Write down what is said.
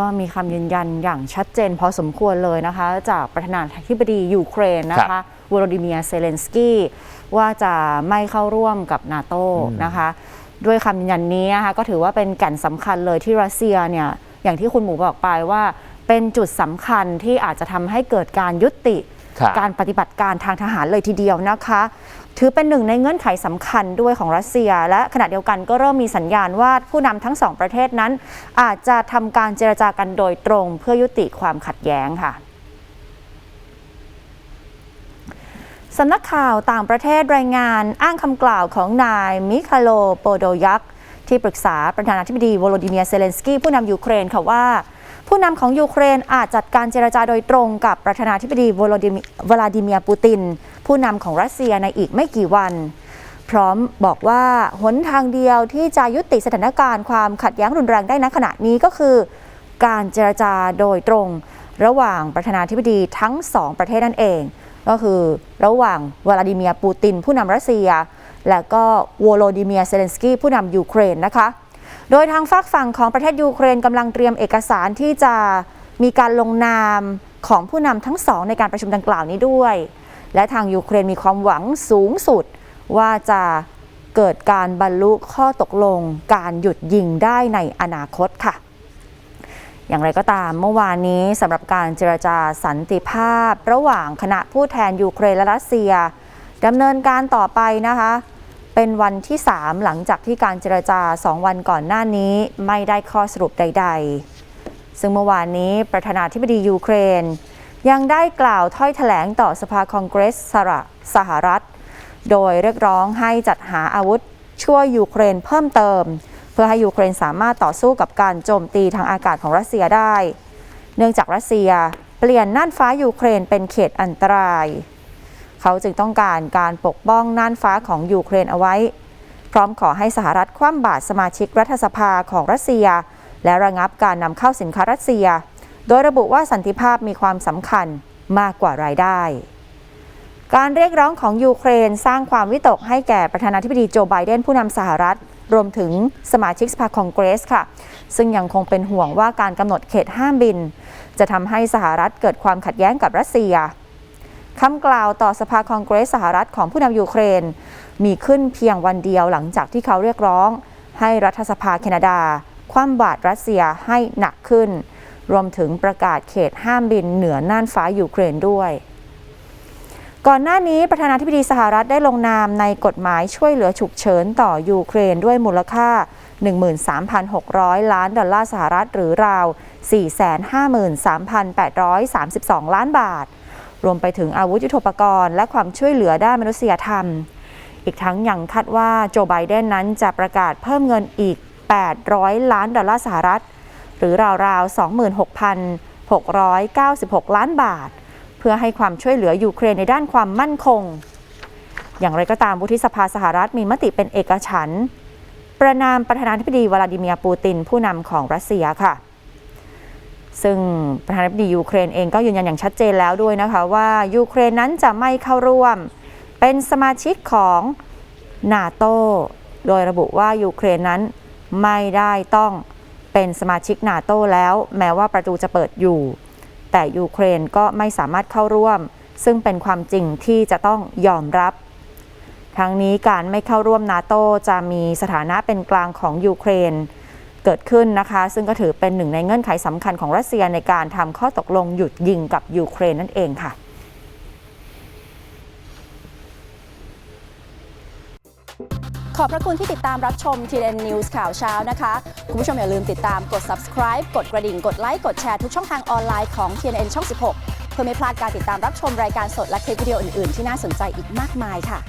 ก็มีคำยืนยันอย่างชัดเจนพอสมควรเลยนะคะ จากประธานาธิบดียูเครนนะครัคะบวโลดิเมียร์เซเลนสกี้ว่าจะไม่เข้าร่วมกับนาโตอืมนะคะ ด้วยคำยืนยันนี้นะคะก็ถือว่าเป็นแก่นสำคัญเลยที่รัสเซียเนี่ยอย่างที่คุณหมูบอกไปว่า เป็นจุดสำคัญที่อาจจะทำให้เกิดการยุติครับ การปฏิบัติการทางทหารเลยทีเดียวนะคะ ถือเป็นหนึ่งในเงื่อนไขสำคัญด้วยของรัสเซีย และขณะเดียวกันก็เริ่มมีสัญญาณว่าผู้นำทั้งสองประเทศนั้น อาจจะทำการเจรจากันโดยตรง เพื่อยุติความขัดแย้งค่ะสำนักข่าวต่างประเทศรายงานอ้างคำกล่าวของนายมิคาโลโปโดยักที่ปรึกษาประธานาธิบดีวโลดิเมียเซเลนสกี้ผู้นำยูเครนค่ะว่า ผู้นำของยูเครนอาจจัดการเจรจาโดยตรงกับประธานาธิบดีวโลดิเมียวลาดิเมียร์ปูติน ผู้นำของรัสเซียในอีกไม่กี่วัน พร้อมบอกว่าหนทางเดียวที่จะยุติสถานการณ์ความขัดแย้งรุนแรงได้ณขณะนี้ก็คือ การเจรจาโดยตรง ระหว่างประธานาธิบดีทั้งสองประเทศนั่นเอง ก็คือระหว่างวลาดิเมียร์ปูติน ผู้นำรัสเซีย และก็วโลดิเมียร์เซเลนสกี้ผู้นำยูเครนนะคะ โดยทางฝากฝั่งของประเทศยูเครนกำลังเตรียมเอกสารที่จะมีการลงนามของผู้นำทั้งสองในการประชุมดังกล่าวนี้ด้วย และทางยูเครนมีความหวังสูงสุดว่าจะเกิดการบรรลุข้อตกลงการหยุดยิงได้ในอนาคตค่ะ อย่างไรก็ตามเมื่อวานนี้สำหรับการเจรจาสันติภาพ ระหว่างคณะผู้แทนยูเครนและรัสเซียดำเนินการต่อไปนะคะ เป็นวันที่ 3 หลังจากที่การเจรจา 2 วันก่อนหน้านี้ไม่ได้ข้อสรุปใด ๆ ซึ่งเมื่อวานนี้ประธานาธิบดียูเครน ยังได้กล่าวถ้อยแถลงต่อสภาคองเกรสสรัฐสหรัฐ โดยเรียกร้องให้จัดหาอาวุธช่วยยูเครนเพิ่มเติม เพื่อให้ยูเครนสามารถต่อสู้กับการโจมตีทางอากาศของรัสเซียได้ เนื่องจากรัสเซียเปลี่ยนน่านฟ้ายูเครนเป็นเขตอันตราย เขาจึงต้องการการปกป้องน่านฟ้าของยูเครนเอาไว้ พร้อมขอให้สหรัฐคว่ำบาตรสมาชิกรัฐสภาของรัสเซีย และระงับการนำเข้าสินค้ารัสเซีย โดยระบุว่าสันติภาพมีความสำคัญมากกว่ารายได้ การเรียกร้องของยูเครนสร้างความวิตกให้แก่ประธานาธิบดีโจไบเดนผู้นำสหรัฐ รวมถึงสมาชิกสภาคองเกรสค่ะ ซึ่งยังคงเป็นห่วงว่าการกำหนดเขตห้ามบิน จะทำให้สหรัฐเกิดความขัดแย้งกับรัสเซีย คำกล่าวต่อสภาคองเกรสสหรัฐของผู้นำยูเครน มีขึ้นเพียงวันเดียวหลังจากที่เขาเรียกร้อง ให้รัฐสภาแคนาดา คว่ำบาตรรัสเซียให้หนักขึ้น รวมถึงประกาศเขตห้ามบินเหนือน่านฟ้ายูเครนด้วย ก่อนหน้านี้ประธานาธิบดีสหรัฐได้ลงนามในกฎหมายช่วยเหลือฉุกเฉินต่อยูเครนด้วยมูลค่า 13,600 ล้านดอลลาร์สหรัฐหรือราว 453,832 ล้านบาท รวมไปถึงอาวุธยุทโธปกรณ์และความช่วยเหลือด้านมนุษยธรรม อีกทั้งยังคาดว่าโจไบเดนนั้นจะประกาศเพิ่มเงินอีก 800 ล้านดอลลาร์สหรัฐ หรือราวๆ 26,696 ล้านบาท เพื่อให้ความช่วยเหลือยูเครนในด้านความมั่นคง อย่างไรก็ตามวุฒิสภาสหรัฐมีมติเป็นเอกฉันท์ประนามประธานาธิบดีวลาดิเมียร์ปูตินผู้นำของรัสเซียค่ะ ซึ่งประธานาธิบดียูเครนเองก็ยืนยันอย่างชัดเจนแล้วด้วยนะคะว่ายูเครนนั้นจะไม่เข้าร่วม เป็นสมาชิกของนาโตโดยระบุว่ายูเครนนั้นไม่ได้ต้องเป็นสมาชิกนาโตแล้ว แม้ว่าประตูจะเปิดอยู่ แต่ยูเครนก็ไม่สามารถเข้าร่วม ซึ่งเป็นความจริงที่จะต้องยอมรับทั้งนี้การไม่เข้าร่วมนาโตจะมีสถานะเป็นกลางของยูเครน เกิดขึ้นนะคะ ซึ่งก็ถือเป็นหนึ่งในเงื่อนไขสำคัญของรัสเซียในการทำข้อตกลงหยุดยิงกับยูเครนนั่นเองค่ะขอบพระคุณที่ติดตามรับชม TN News ข่าวเช้านะคะ คุณผู้ชมอย่าลืมติดตามกด subscribe กดกระดิ่ง กดไลค์ กดแชร์ทุกช่องทางออนไลน์ของ TNN ช่อง 16 เพื่อไม่พลาดการติดตามรับชมรายการสดและคลิปวิดีโออื่น ๆ ที่น่าสนใจอีกมากมายค่ะ